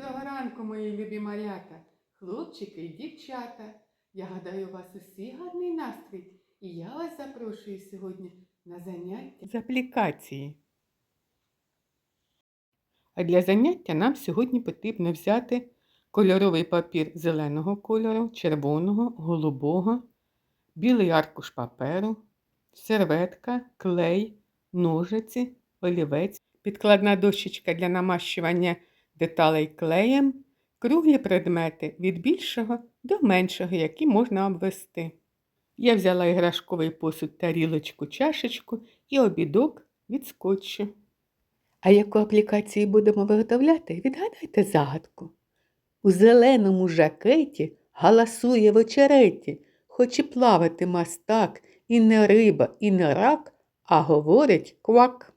Доброго ранку, мої любі малята, хлопчики і дівчата. Я гадаю, у вас усі гарний настрій, і я вас запрошую сьогодні на заняття з аплікації. А для заняття нам сьогодні потрібно взяти кольоровий папір зеленого кольору, червоного, голубого, білий аркуш паперу, серветка, клей, ножиці, олівець, підкладна дощечка для намащування деталей клеєм, круглі предмети від більшого до меншого, які можна обвести. Я взяла іграшковий посуд, тарілочку, чашечку і обідок від скотчу. А яку аплікацію будемо виготовляти, відгадайте загадку. У зеленому жакеті галасує в очереті, хоч і плавати мастак, і не риба, і не рак, а говорить квак.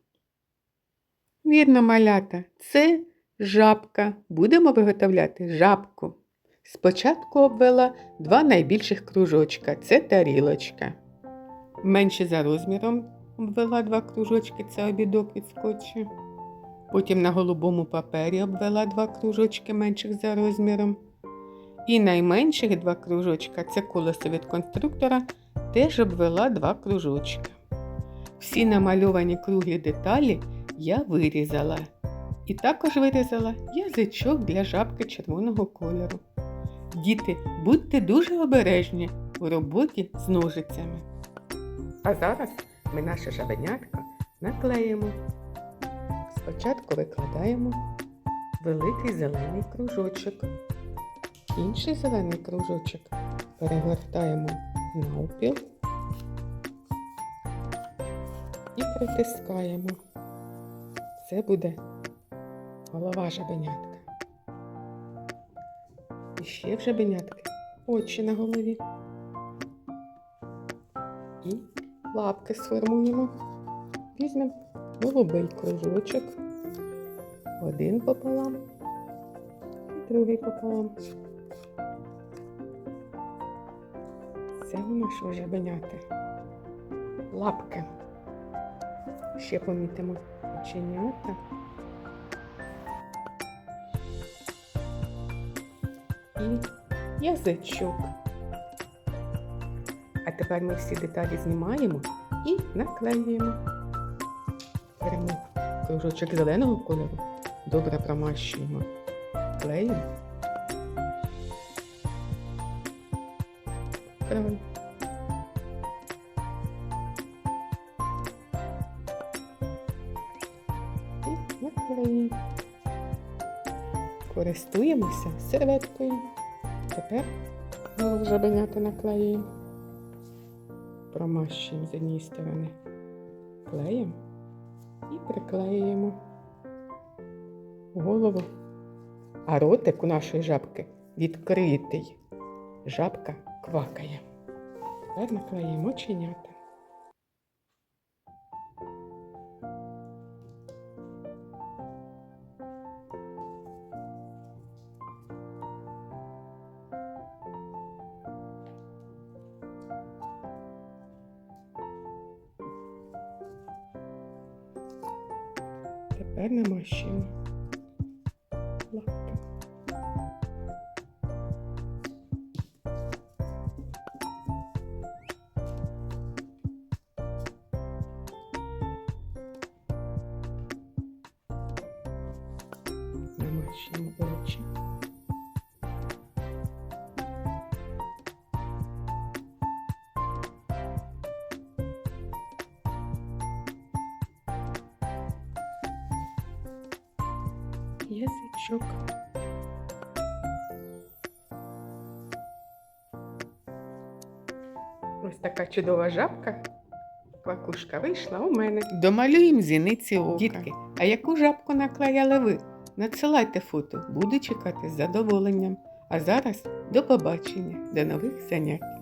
Вірно, малята, це жабка. Будемо виготовляти жабку. Спочатку обвела два найбільших кружочка це тарілочка. Менше за розміром обвела два кружочки це обідок від скотчу. Потім на голубому папері обвела два кружочки менших за розміром. І найменших два кружочка це колесо від конструктора, теж обвела два кружочки. Всі намальовані круглі деталі я вирізала. І також вирізала язичок для жабки червоного кольору. Діти, будьте дуже обережні у роботі з ножицями. А зараз ми наше жабенятко наклеїмо. Спочатку викладаємо великий зелений кружочок. Інший зелений кружочок перегортаємо навпіл і притискаємо. Це буде голова жабенятка. І ще в жабенятки очі на голові. І лапки сформуємо. Візьмемо голубий кружочок. Один пополам другий пополам. Це у нашого жабеняти. Лапки. Ще помітимо оченята. І язичок. А тепер ми всі деталі знімаємо і наклеюємо. Беремо кружочок зеленого кольору, добре промащуємо клеєм. І наклеїмо. Користуємося серветкою. Тепер голову жабенята наклеїмо. Промащуємо з однієї сторони клеєм і приклеюємо голову. А ротик у нашої жабки відкритий. Жабка квакає. Тепер наклеїмо оченята. Тепер намащуємо лапки. Намащуємо очі. Язичок. Ось така чудова жабка. Квакушка вийшла у мене. Домалюємо зіниці ока. Дітки, а яку жабку наклеяли ви? Надсилайте фото, буду чекати з задоволенням. А зараз до побачення, до нових занять.